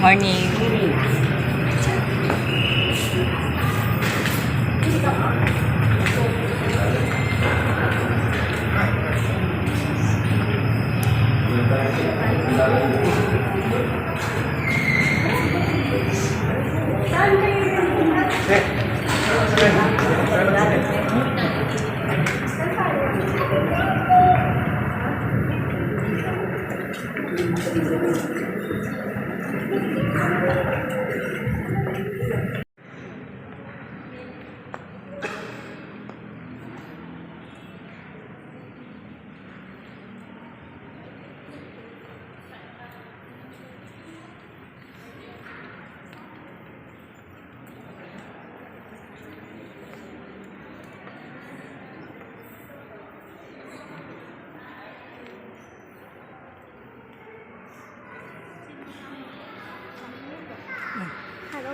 Morning. Hello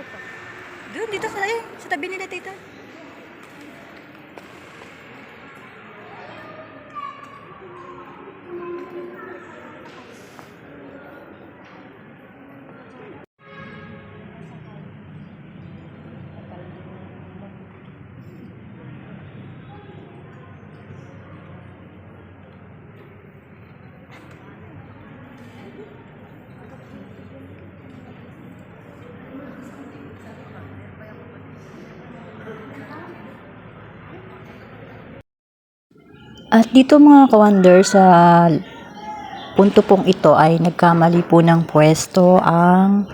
po. Doon, dito sa, ayun, sa tabi nila, tita. At dito mga kawander sa punto pong ito ay nagkamali po ng pwesto ang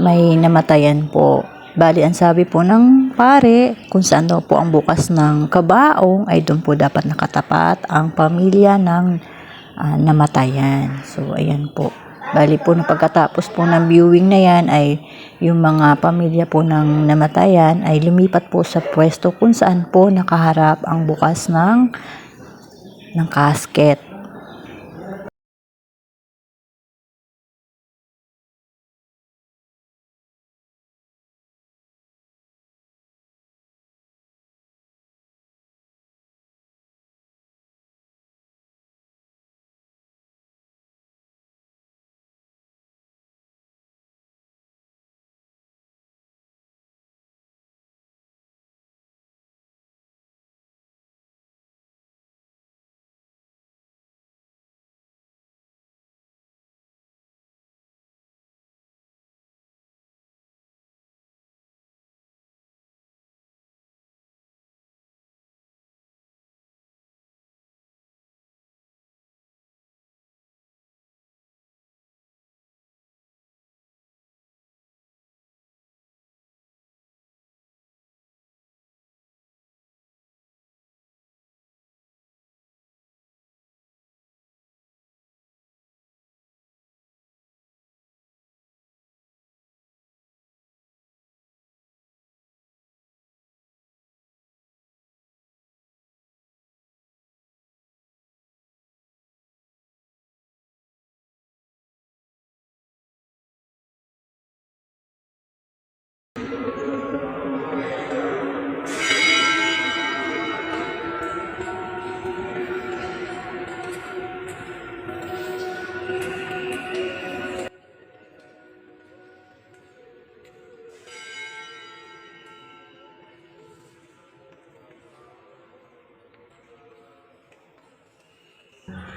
may namatayan po. Bali, ang sabi po ng pare, kung saan daw po ang bukas ng kabaong, ay doon po dapat nakatapat ang pamilya ng ah, namatayan. So, ayan po. Bali po, nung pagkatapos po ng viewing na yan, ay yung mga pamilya po ng namatayan ay lumipat po sa pwesto kung saan po nakaharap ang bukas ng ng casket.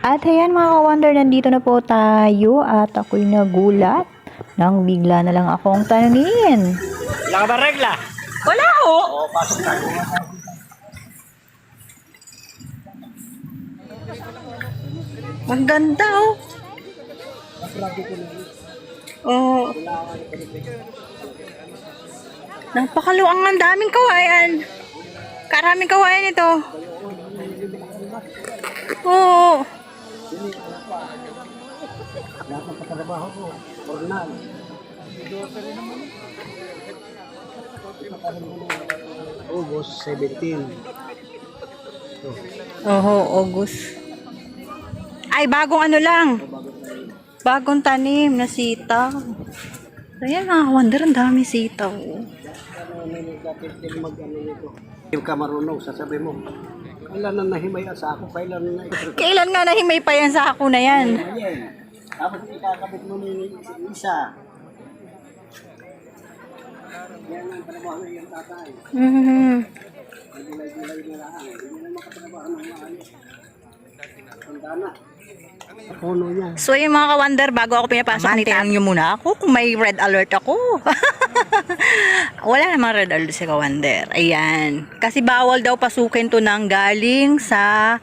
At ayan mga ka-wonder, nandito na po tayo at ako'y nagulat nang bigla na lang akong tanungin. Wala ka ba regla? Wala ho! Oo, pasok na. Ang ganda oh. Oh. Napakaluang ang daming kawayan. Karaming kawayan ito. Oo. August 17. Oho, August. Ay, bagong ano lang. Bagong tanim na sitaw. Ayan mga wonder, ang dami sitaw. Hindi ka marunong, sasabi mo. Kailan na nahimay sa ako? Kailan na Kailan nga nahimay pa yan sa ako na yan? Ayan. Tapos ikakabit mo ni isa. Yan ang trabaho ng iyong tatay. Mhm. Gulay-gulay na lang. Hindi na makatrabaho ng maayos. Puno yan. So yung mga ka-wonder, bago ako pinapasok, manitaan nyo muna ako kung may red alert ako. Wala namang red alert si ka-wonder. Ayan. Kasi bawal daw pasukin to ng galing sa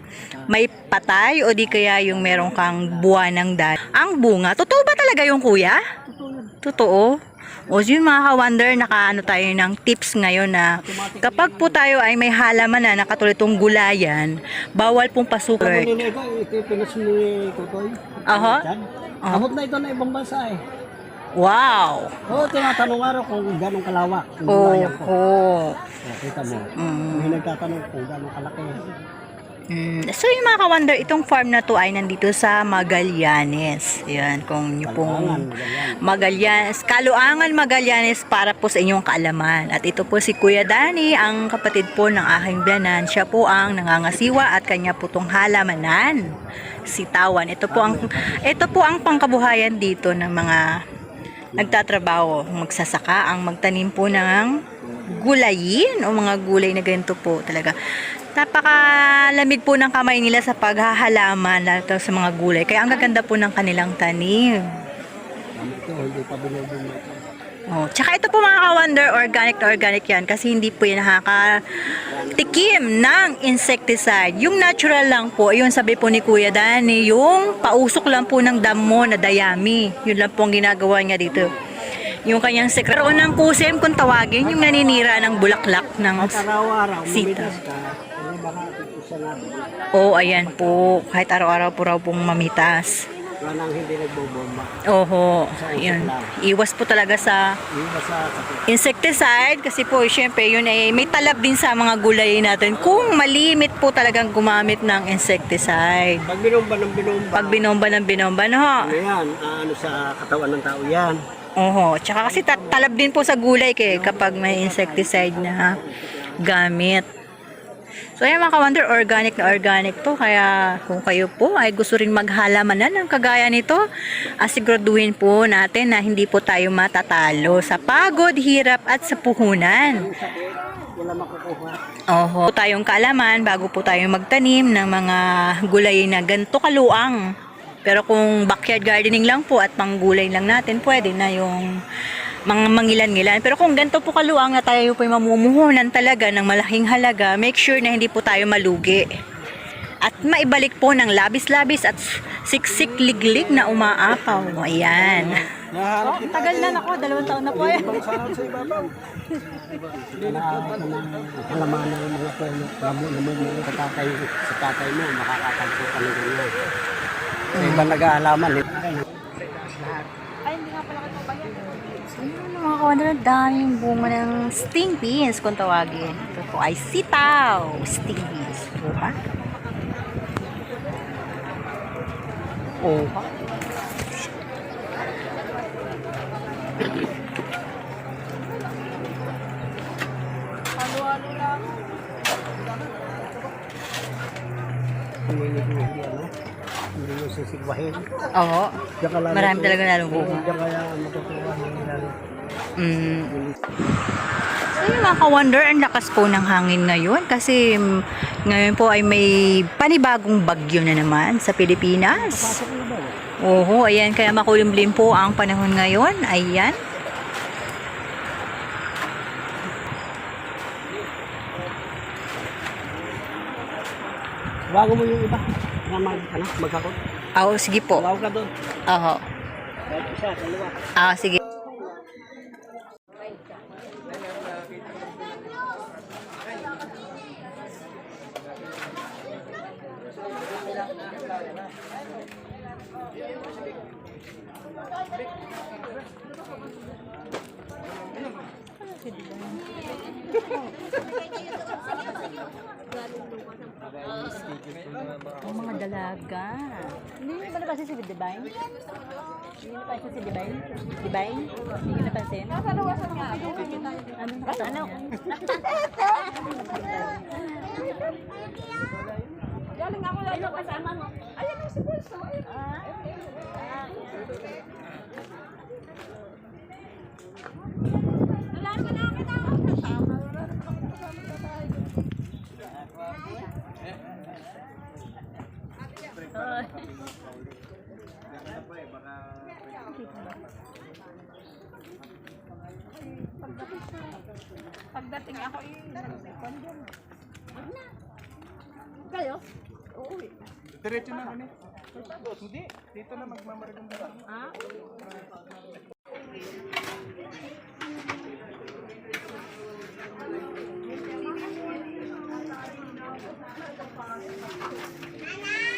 may patay o di kaya yung meron kang buwan ng dal. Ang bunga, totoo ba talaga yung kuya? Totoo. O yun mga ka-wonder, nakaano tayo ng tips ngayon na kapag po tayo ay may halaman na nakatulad itong gulayan, bawal pong Ano pasukin. nila ito? Ito yung pinas ni Tutoy. Aha. Yan. Abot na ito na ibang bansa eh. Wow! Oo, tinatanong araw kung gano'ng kalawak. Oo. gulayan ko. Oh, Oh, kita mo. Mm. May nagtatanong kung gano'ng kalaki. Mm, so yung mga ka-wonder, itong farm na to ay nandito sa Magallanes. Yan, kung nyo pong. Magallanes, Kaluangan Magallanes para po sa inyong kaalaman. At ito po si Kuya Dani, ang kapatid po ng aking biyanan. Siya po ang nangangasiwa at kanya po tong halamanan. Sitawan. Ito po ang ito po ang pangkabuhayan dito ng mga nagtatrabaho, magsasaka, ang magtanim po ng gulayin o mga gulay na ganito po talaga. Napakalamig po ng kamay nila sa paghahalaman lalo sa mga gulay. Kaya ang gaganda po ng kanilang tanim. Oh, tsaka ito po mga ka-wonder, organic na organic yan kasi hindi po yan nakakatikim ng insecticide. Yung natural lang po, yung sabi po ni Kuya Dani, yung pausok lang po ng damo na dayami. Yun lang po ang ginagawa niya dito. Yung kanyang sekreto ng kusim kung tawagin, yung naninira ng bulaklak ng Sita. Oh, ayan po. Kahit araw-araw po raw pong mamitas. Wala nang hindi nagbobomba. Oho, yun. Iwas po talaga sa Iba sa sakit. insecticide kasi po syempre yun ay may talab din sa mga gulay natin kung malimit po talagang gumamit ng insecticide. Pag binomba ng binomba, Pag binomba ng binomba, no? ano yan, ano sa katawan ng tao yan. Oho, tsaka kasi ta- talab din po sa gulay kay kapag may insecticide na gamit. So ayan mga ka-wonder, organic na organic to. Kaya kung kayo po ay gusto rin maghalaman na ng kagaya nito, asiguraduhin po natin na hindi po tayo matatalo sa pagod, hirap at sa puhunan. Wala makukuha. Oho. Po tayong kaalaman bago po tayo magtanim ng mga gulay na ganito kaluang. Pero kung backyard gardening lang po at panggulay lang natin, pwede na yung mga mangilan-ngilan. Pero kung ganito po kaluang na tayo po mamumuhunan talaga ng malaking halaga, make sure na hindi po tayo malugi. At maibalik po ng labis-labis at siksik-liglig na umaapaw. Ayan. Kita. tagal na ako, dalawang taon na po yan. Mo ng mga puno. Lamo naman mo sa tatay, sa tatay mo, makakatagpo ganyan. Sa ibang nag-aalaman eh. Kawander, ang daming bunga ng sting beans kung tawagin. Ito po ay sitaw. Sting beans. Oha. Hindi hindi hindi ano. Hindi mo sisigwahin. Oo. Lang. Marami talaga lalong bunga. Diyan kaya matutuwa ng. Mm. So yung mga ka-wonder, ang lakas po ng hangin ngayon kasi mm, ngayon po ay may panibagong bagyo na naman sa Pilipinas. Oho, ayan, kaya makulimlim po ang panahon ngayon. Ayan. Bago mo yung iba. Na mag, ano, magkakot. Oo, sige po. Bago ka doon. Kahit isa, dalawa. Ah, sige. Ang mga dalaga. Hindi niyo ba napansin si Divine? Hindi niyo napansin si Divine? Divine? Hindi niyo napansin? Ano napansin ano? Galing ako lang yung kasama mo. Ayan ang si Pulso. Ah. Nalaman na kita. Kasama na rin. Kasama na tayo. Pagdating ako, eh, nag-second yun. Huwag na kayo? Oo. Diretso na ano? kami. Hindi, dito na magmamaragong ba? Ha? Nana!